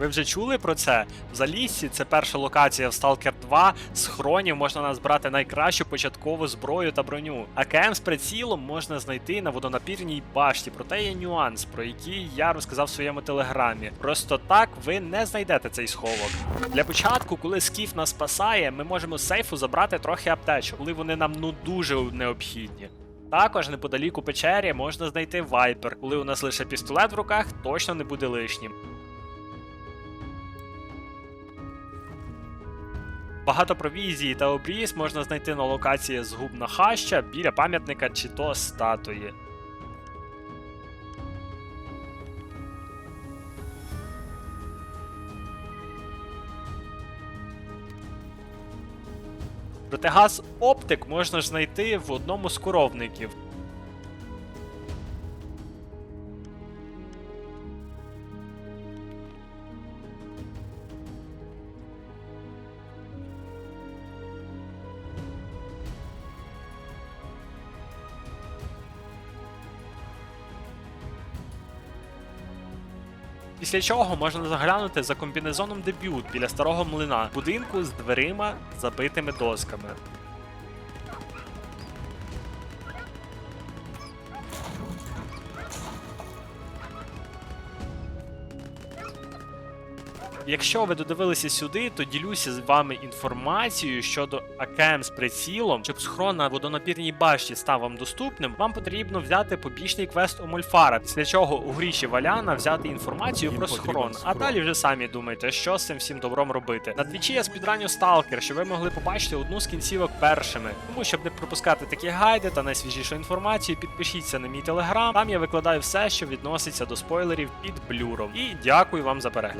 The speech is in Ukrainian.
Ви вже чули про це? В Заліссі це перша локація в Stalker 2. З хронів можна назбирати найкращу початкову зброю та броню. АКМ з прицілом можна знайти на водонапірній башті. Проте є нюанс, про який я розказав в своєму телеграмі. Просто так ви не знайдете цей сховок. Для початку, коли скіф нас спасає, ми можемо сейфу забрати трохи аптечок, коли вони нам ну дуже необхідні. Також неподалік у печері можна знайти вайпер. Коли у нас лише пістолет в руках, точно не буде лишнім. Багато провізії та обріз можна знайти на локації згубна хаща біля пам'ятника чи то статуї. Протигаз оптик можна знайти в одному з коровників. Після чого можна заглянути за комбінезоном дебют біля старого млина будинку з дверима, забитими досками. Якщо ви додивилися сюди, то ділюся з вами інформацією щодо АКМ з прицілом, щоб схрон на водонапірній башті став вам доступним, вам потрібно взяти побічний квест у Мольфара, після чого у гріші Валяна взяти інформацію Їм про схрон. А далі вже самі думайте, що з цим всім добром робити. На твічі я спідраню Сталкер, щоб ви могли побачити одну з кінцівок першими. Тому щоб не пропускати такі гайди та найсвіжішу інформацію, підпишіться на мій телеграм. Там я викладаю все, що відноситься до спойлерів під блюром. І дякую вам за перегляд.